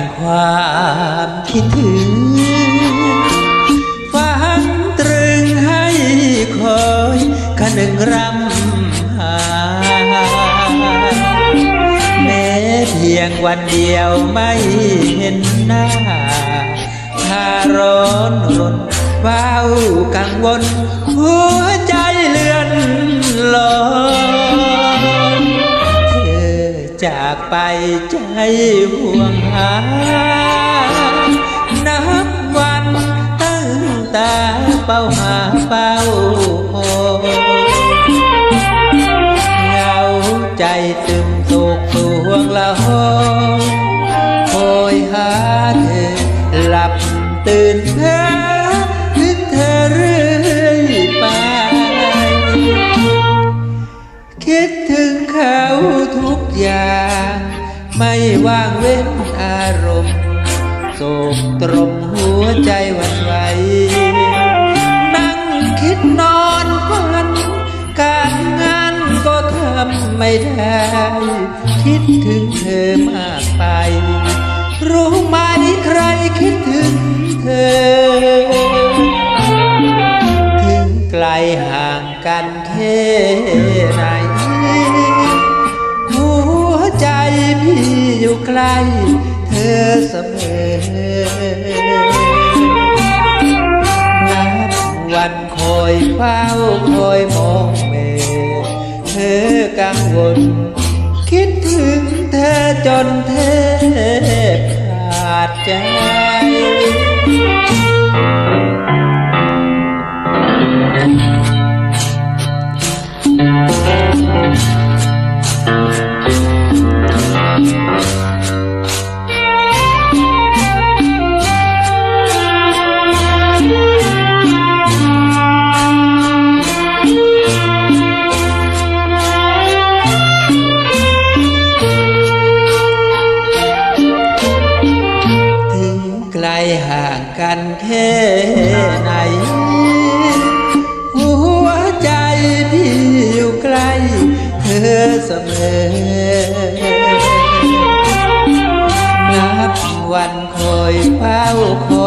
ห่งความคิดถึงฟังตรึงให้คอยคันหนึ่งรำหา แม้เพียงวันเดียวไม่เห็นหน้าพาร้อนรนว้าวกังวล หัวใจเลื่อนลอย จากไปใจห่วงหา นับวันตั้งตาเป้าหาเป้าโอเหงาใจตึมโศกสวงละหอคอยหาเธอหลับตื่นเพ้อ ทุกอย่าง ไม่ว่างเว้นอารมณ์โศกตรงหัวใจวันไหว นั่งคิดนอนฝัน การงานก็ทำไม่ได้ คิดถึงเธอมากไป รู้ไหมใครคิดถึงเธอถึงไกลห่างกันแค่ไหน อยู่ใกล้เธอเสมอนับวันคอยเฝ้าคอยมองเมเธอกังวล คิดถึงเธอจนเทบขาดใจ กันแค่ไหน หัวใจพี่อยู่ใกล้เธอเสมอ นับวันคอยเฝ้าคอย